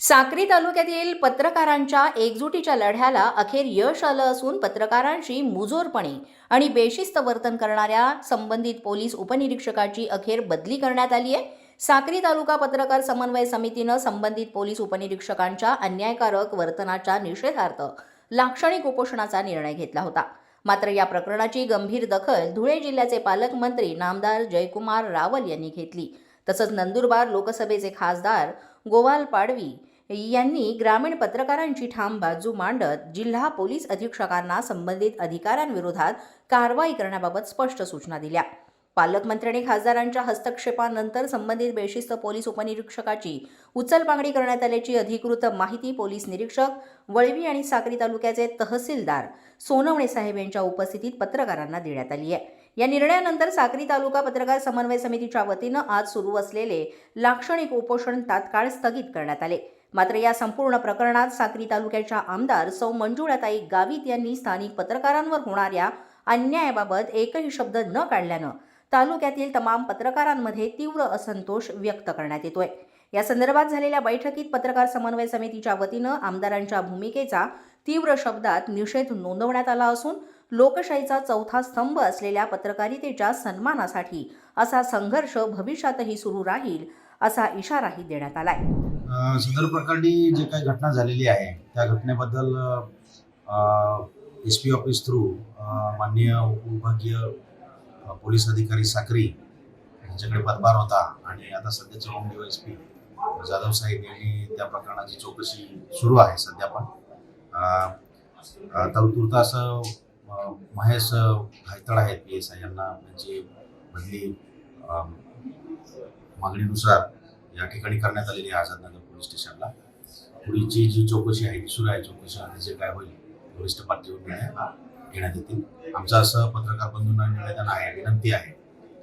साक्री तालुक्यातील पत्रकारांच्या एकजुटीच्या लढ्याला अखेर यश आलं असून पत्रकारांशी मुजोरपणे आणि बेशिस्त वर्तन करणाऱ्या संबंधित पोलीस उपनिरीक्षकाची अखेर बदली करण्यात आली आहे. साक्री तालुका पत्रकार समन्वय समितीनं संबंधित पोलीस उपनिरीक्षकांच्या अन्यायकारक वर्तनाच्या निषेधार्थ लाक्षणिक उपोषणाचा निर्णय घेतला होता. मात्र या प्रकरणाची गंभीर दखल धुळे जिल्ह्याचे पालकमंत्री नामदार जयकुमार रावल यांनी घेतली. तसंच नंदुरबार लोकसभेचे खासदार गोवाल पाडवी यांनी ग्रामीण पत्रकारांची ठाम बाजू मांडत जिल्हा पोलीस अधीक्षकांना संबंधित अधिकाऱ्यांविरोधात कारवाई करण्याबाबत स्पष्ट सूचना दिल्या. पालकमंत्र्यांनी खासदारांच्या हस्तक्षेपानंतर संबंधित बेशिस्त पोलीस उपनिरीक्षकाची उचलबांगडी करण्यात आल्याची अधिकृत माहिती पोलीस निरीक्षक वळवी आणि साक्री तालुक्याचे तहसीलदार सोनवणे साहेब यांच्या उपस्थितीत पत्रकारांना देण्यात आली आहे. या निर्णयानंतर साक्री तालुका पत्रकार समन्वय समितीच्या वतीनं आज सुरू असलेले लाक्षणिक उपोषण तात्काळ स्थगित करण्यात आले. मात्र या संपूर्ण प्रकरणात साक्री तालुक्याच्या आमदार सौ मंजुळाताई गावित यांनी स्थानिक पत्रकारांवर होणाऱ्या अन्यायाबाबत एकही शब्द न काढल्यानं तालुक्यातील तमाम पत्रकारांमध्ये तीव्र असंतोष व्यक्त करण्यात येतोय. या संदर्भात झालेल्या बैठकीत पत्रकार समन्वय समितीच्या वतीनं आमदारांच्या भूमिकेचा तीव्र शब्दात निषेध नोंदवण्यात आला असून लोकशाहीचा चौथा स्तंभ असलेल्या पत्रकारितेच्या सन्मानासाठी असा संघर्ष भविष्यातही सुरू राहील असा इशाराही देण्यात आलाय. सदर प्रकरणी जे काही घटना झालेली आहे त्या घटनेबद्दल एस पी ऑफिस थ्रू माननीय उपविभागीय पोलीस अधिकारी साक्री यांच्याकडे पदभार होता आणि आता सध्याचे home D S P Jadhav साहेब यांनी त्या प्रकरणाची चौकशी सुरू आहे सध्या पण. अ, असं महेश भायतळ आहेत पी एस आय यांना त्यांची बदली मागणीनुसार या ठिकाणी करण्यात आलेली आहे आझादनगर पोलीस स्टेशनला. पुढीची जी चौकशी आहे ती सुरू आहे चौकशीमध्ये जे काय होईल वरिष्ठ पातळीवर निर्णय घेण्यात येतील. आमचं असं पत्रकार बंधूंना निवेदन आहे विनंती आहे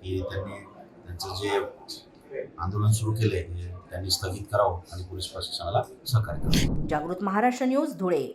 की त्यांनी त्यांचं जे आंदोलन सुरू केलंय त्यांनी स्थगित करावं आणि पोलीस प्रशासनाला सहकार्य करावं. जागृत महाराष्ट्र न्यूज धुळे.